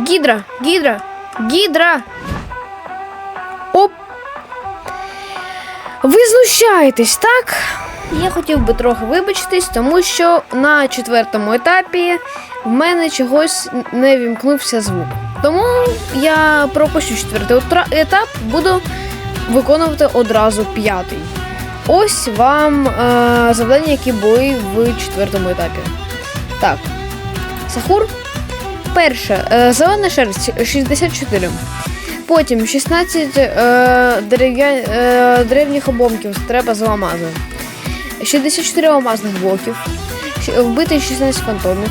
Гідра, гідра, гідра. Оп. Ви знущаєтесь, так? Я хотів би трохи вибачитись, тому що на четвертому етапі в мене чогось не вімкнувся звук. Тому я пропущу четвертий етап, буду виконувати одразу п'ятий. Ось вам е, завдання, які були в четвертому етапі. Так. Сахур. Перше. Е, зелена шерсть 64. Потім 16 е, е, древніх обломків треба зламати. 64 алмазних блоків. щ- Вбити 16 фантомів.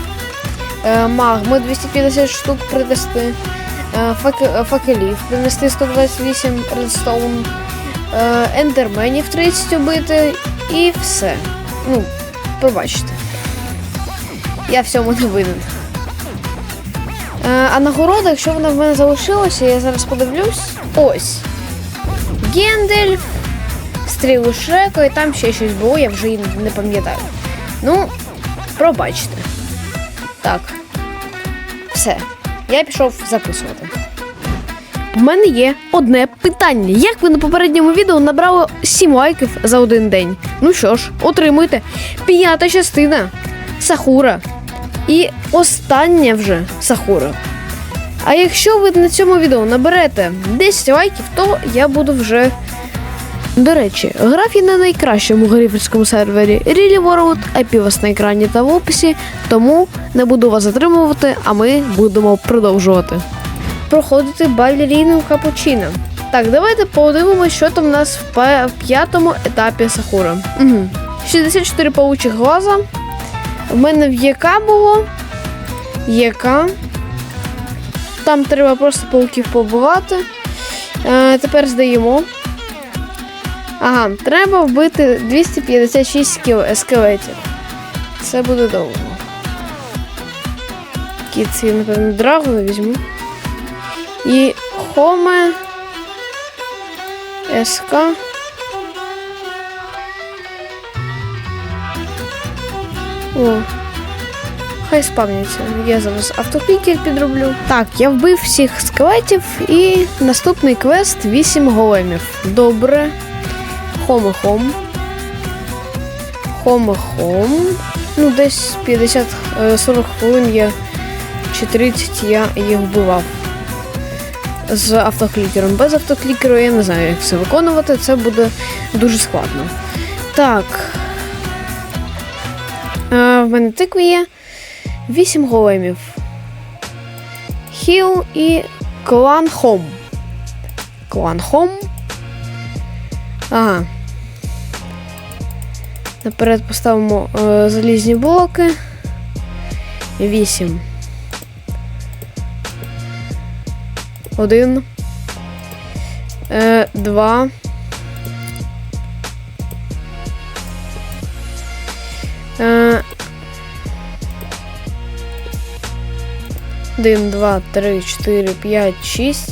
Е, магми 250 штук принести. Е, факе- е, факелів принести 128 редстоун. Е, ендерменів 30 убити і все. Ну, пробачте. Я в цьому не винен. Е, а нагорода, якщо вона в мене залишилася, я зараз подивлюсь. Ось. Гендельф, стрілу Шрека, і там ще щось було, я вже і не пам'ятаю. Ну, пробачте. Так. Все. Я пішов записувати. У мене є одне питання. Як ви на попередньому відео набрали 7 лайків за один день? Ну що ж, отримуйте. П'ята частина Сахура. І остання вже Сахура. А якщо ви на цьому відео наберете 10 лайків, то я буду вже. До речі, граф є на найкращому грифельському сервері Really World, IP у вас на екрані та в описі, тому не буду вас затримувати, а ми будемо продовжувати. Проходити балеріну капучино. Так, давайте подивимося, що там у нас в п'ятому етапі Сахура. Угу. 64 паучих глаза. В мене в ЄК було. ЄК. Там треба просто пауків побивати. Е, тепер здаємо. Ага, треба вбити 256 скел- скелетів. Це буде довго. Кіці, напевно, драгу візьму. І Хоме. СК. О. Хай спавняться. Я зараз автоклікер підроблю. Так, я вбив всіх скелетів і наступний квест 8 големів. Добре. Хоме-хом. Хоме-хом. Ну, десь 50-40 хвилин я чи 30 я їх вбивав. З автоклікером. Без автоклікеру я не знаю, як це виконувати. Це буде дуже складно. Так. В мене тикви є. Вісім големів. Хіл і клан Хом. Клан Хом. Ага. Наперед поставимо е, залізні блоки. Вісім. Один. Е, два. 1, 2, 3, 4, 5, 6.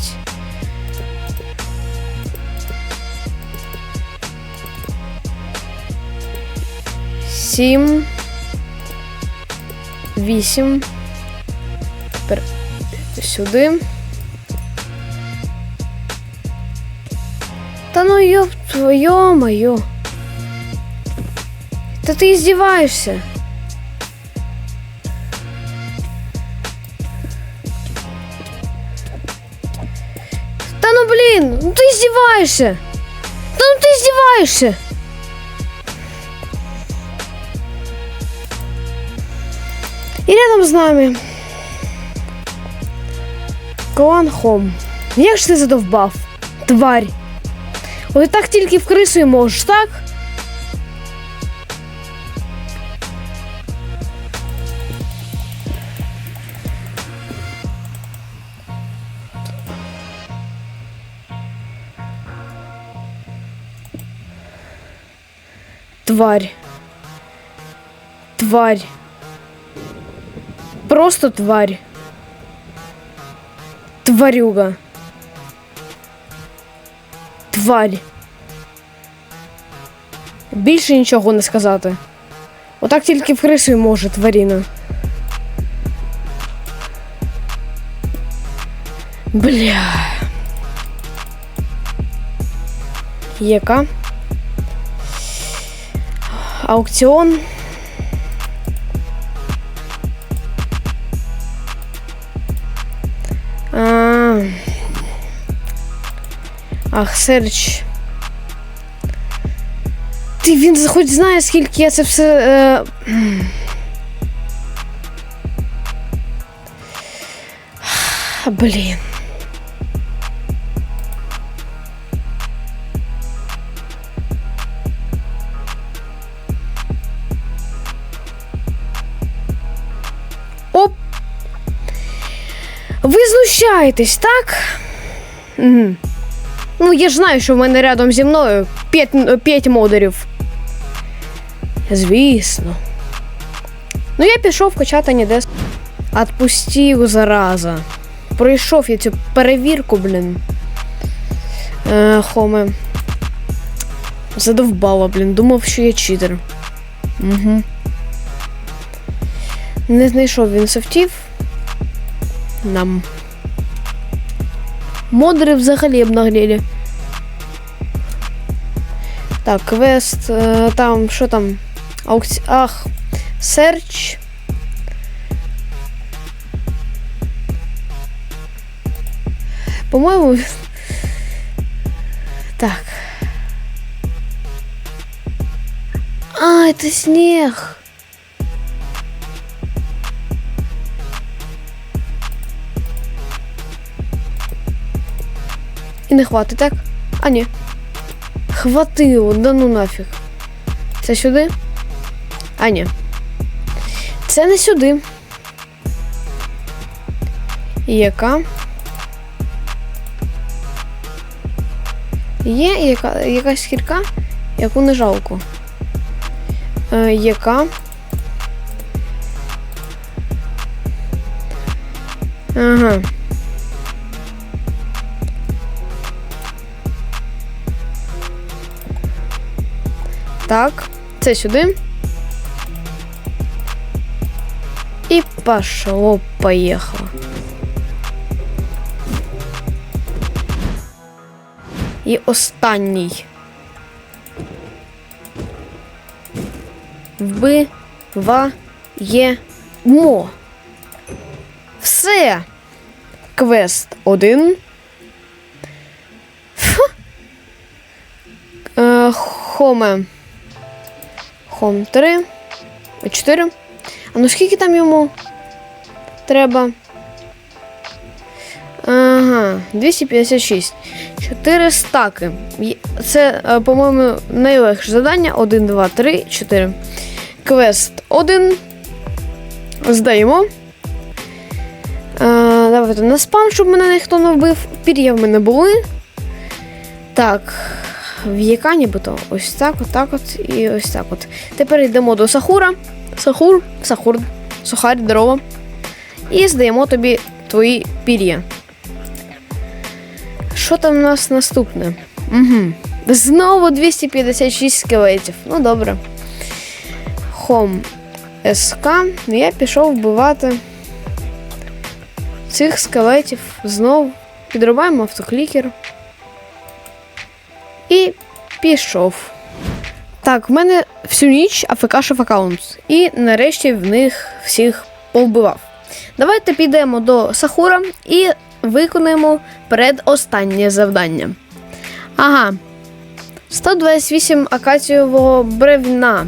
Сім. Вісім. Тепер сюди. Та ну ёб твою мою. Та ти издеваешься? Блин, ну ты издеваешься. Да ну ты издеваешься. И рядом с нами. Клан Хом. Як ж ти задовбав? Тварь. Ось так тільки в крису і можеш, так? Тварь. Тварь. Просто тварь. Тварюга. Тварь. Більше нічого не сказати. Отак тільки в крису може тваріна. Бля. Яка? Аукціон. А, ах, серч. Ти він хоч знає, скільки я це все. Е... м. Блін. Знущаєтесь, так? Угу. Ну, я ж знаю, що в мене рядом зі мною п'ять, модерів. Звісно. Ну, я пішов качати ніде. Отпустив, зараза. Пройшов я цю перевірку, блін. Е, Хоме. Задовбало, блін. Думав, що я читер. Угу. Не знайшов він софтів. Нам. Модери взагалі обнаглели. Так, квест. е, Там, що там? Аукці... Ах, серч. По-моєму. Так. А, это снег. І не хватить, так? А, ні. Хватило, да ну нафіг. Це сюди? А, ні. Це не сюди. Яка? Є яка, якась кірка, яку не жалко. Е, яка? Ага. Так, це сюди. І пошло, поїхало. І останній. Вбиваємо. Все. Квест один. Фу. Е, Хоме. Хом 3. 4. А ну скільки там йому треба? Ага, 256. 4 стаки. Це, е, по-моєму, найлегше завдання. 1, 2, 3, 4. Квест 1. Здаємо. Е, давайте на спам, щоб мене ніхто не вбив. Пір'я в мене були. Так. В яка нібито? Ось так, отак от і ось так от. Тепер йдемо до Сахура. Сахур, Сахур, Сухарь, здорово. І здаємо тобі твої пір'я. Що там у нас наступне? Угу. Знову 256 скелетів. Ну добре. Home СК. Я пішов вбивати цих скелетів знову. Підрубаємо автоклікер. І пішов. Так, в мене всю ніч АФКшив аккаунт. І нарешті в них всіх повбивав. Давайте підемо до Сахура і виконаємо передостаннє завдання. Ага. 128 акацієвого бревна.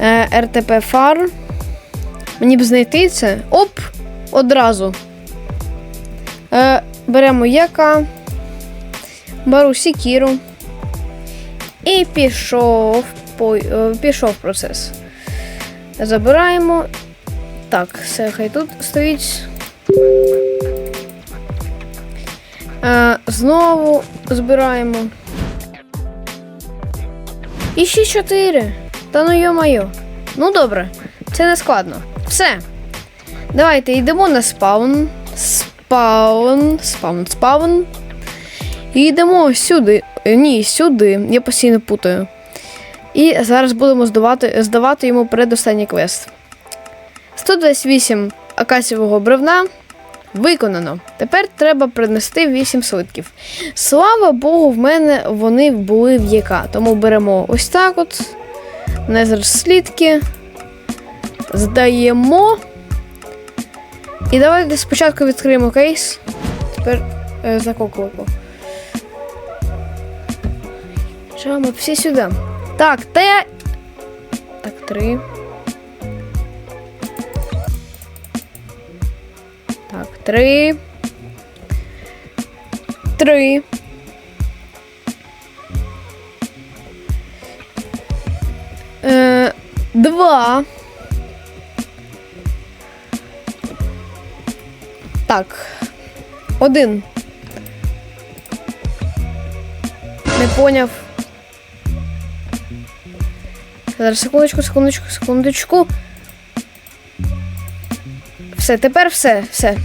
Е, РТП фар. Мені б знайти це. Оп! Одразу. Е, беремо яка. Беру сікіру. І пішов, по, е, пішов процес. Забираємо. Так, все, хай тут стоїть. Е, знову збираємо. І ще 4. Та ну йо-моє. Ну добре, це не складно. Все. Давайте йдемо на спаун. Спаун, спаун, спаун. І йдемо сюди. Е, Ні, сюди. Я постійно путаю. І зараз будемо здавати, здавати йому передостанній квест. 128 акасівого бревна. Виконано. Тепер треба принести 8 свитків. Слава Богу, в мене вони були в ЄК. Тому беремо ось так от. Незер слідки. Здаємо. І давайте спочатку відкриємо кейс. Тепер е, за коколку. Чому всі сюди? Так, те. Так, три. Так, три. Три. Е, два. Так. Один. Не поняв. Зараз секундочку, секундочку, секундочку. Все, тепер все, все.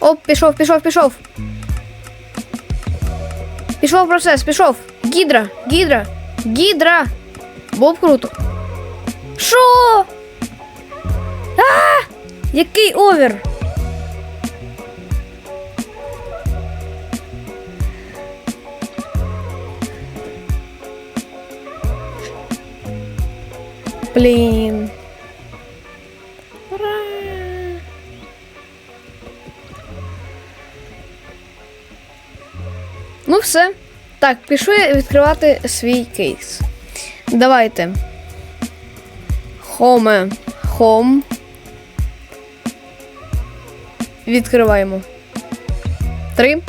Оп, пішов, пішов, пішов. Пішов процес, пішов. Гідра, гідра, гідра. Було б круто. Що? А! Який овер? Блін. Ура! Ну, все. Так, пішли відкривати свій кейс. Давайте. Хоме. Хом. Відкриваємо. Три,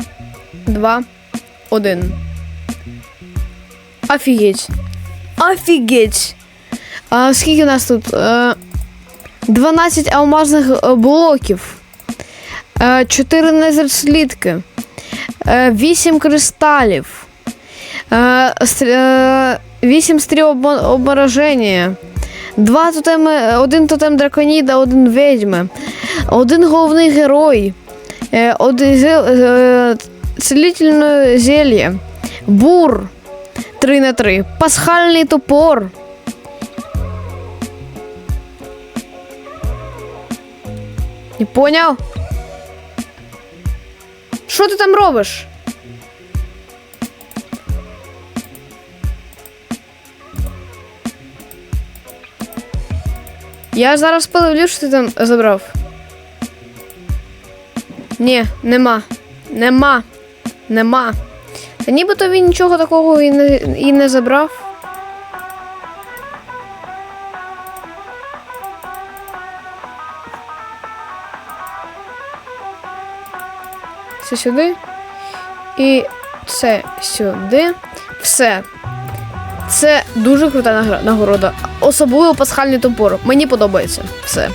два, один. Офігеть. Офігеть. А скільки у нас тут? Е, 12 алмазних е, блоків. Е, 4 незерслідки. Е, 8 кристалів. Е, стр- е, 8 стріл обмороження. Два тотеми, один тотем драконіда, один ведьми. Один головний герой. Е, е, целительне зелье. Бур. 3 на 3. Пасхальний топор. Не поняв? Що ти там робиш? Я зараз подивлюсь, що ти там забрав. Ні, нема. Нема. Нема. Та нібито він нічого такого і не, і не забрав. Це сюди. І це сюди. Все. Це дуже крута нагорода. Особливо пасхальний топор. Мені подобається. Все.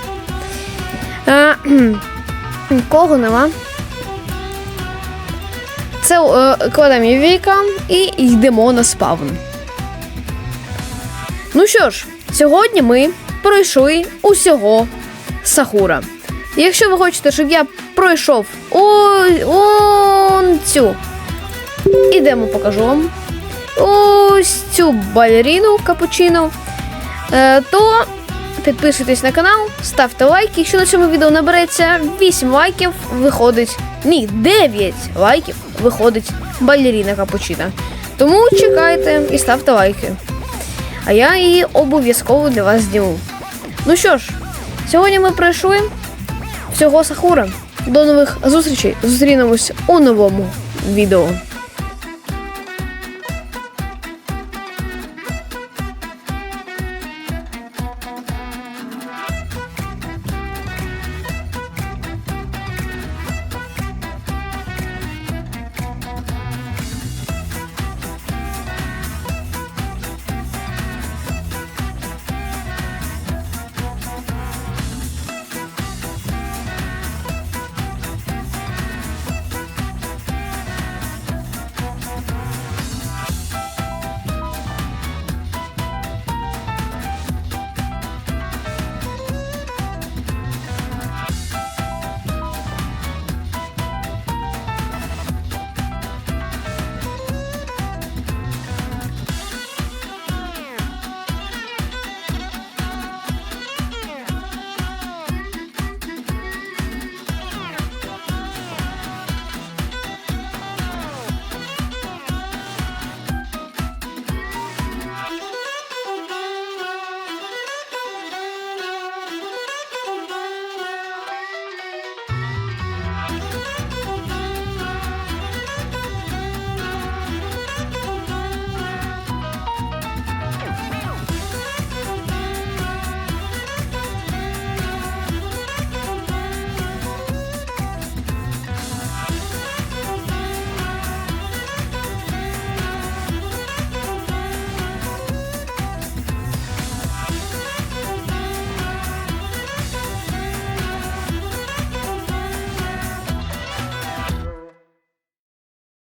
Е, кхм. Кого нема? Це е, кладемо віка і йдемо на спавн. Ну що ж, сьогодні ми пройшли усього Сахура. Якщо ви хочете, щоб я пройшов о- он цю, ідемо покажу вам ось цю балеріну капучино, е, то підписуйтесь на канал, ставте лайк. Якщо на цьому відео набереться 8 лайків, виходить. Ні, 9 лайків виходить балеріна капучино. Тому чекайте і ставте лайки. А я її обов'язково для вас зніму. Ну що ж, сьогодні ми пройшли всього Сахура. До нових зустрічей. Зустрінемось у новому відео.